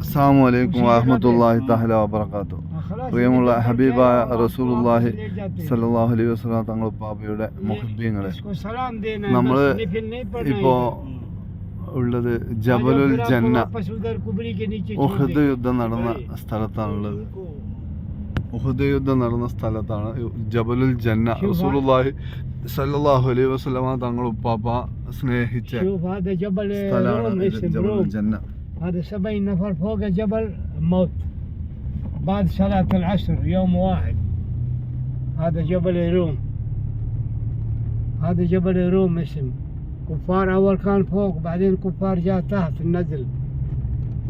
അസ്സാം വലൈക്കും വാഹമത്തല്ലാഹി താഹല വാബർക്കാത്തു പ്രിയമുള്ള ഹബീബായ റസൂലുല്ലാഹി സല്ലാഹു അലൈഹി വസ്ലാം തങ്ങൾ പാപ്പയുടെ മുഹബ്യങ്ങളെ നമ്മൾ ഇപ്പോൾ ഉള്ളത് ജബലുൽ ജന്ന ഉഹദ് യുദ്ധം നടന്ന സ്ഥലത്താണുള്ളത്. ഉഹദ് യുദ്ധം നടന്ന സ്ഥലത്താണ് ജബലുൽ ജന്ന റസൂലുല്ലാഹി സല്ലല്ലാഹു അലൈഹി വസല്ലമ തങ്ങൾ ഉപ്പാപ്പ സ്നേഹിച്ച സ്ഥലമാണ് ജബലുൽ ജന്ന. هذا سبعين نفر فوق جبل موت. بعد صلاة العصر يوم واحد. هذا جبل روم. هذا جبل روم اسم. كفار أول كان فوق بعدين كفار جاء تحت النزل.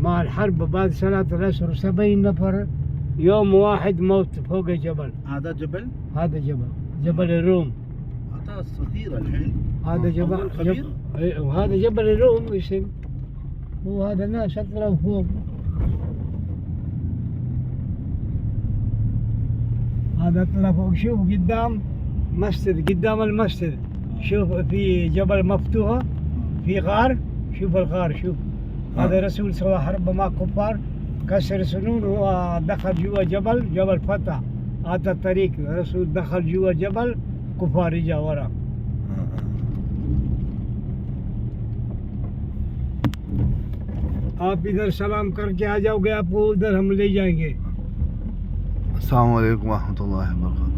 مع الحرب بعد صلاة العصر سبعين نفر يوم واحد موت فوق جبل. هذا جبل؟ هذا جبل. جبل الروم هذا صغير الحين. هذا جبل؟ جب... إيه، وهذا جبل الروم اسم. هو هذا ناس اطلعوا فوق. هذا اطلع فوق. شوف قدام مسجد قدام المسجد. شوف في جبل مفتوحة في غار. شوف الغار شوف. هذا رسول سوى حرب مع كفار كسر سنون هو دخل جوا جبل جبل فتح. هذا الطريق رسول دخل جوا جبل كفار جا آپ ادھر سلام کر کے آ جاؤ گے، آپ کو ادھر ہم لے جائیں گے۔ السلام علیکم ورحمۃ اللہ وبرکاتہ۔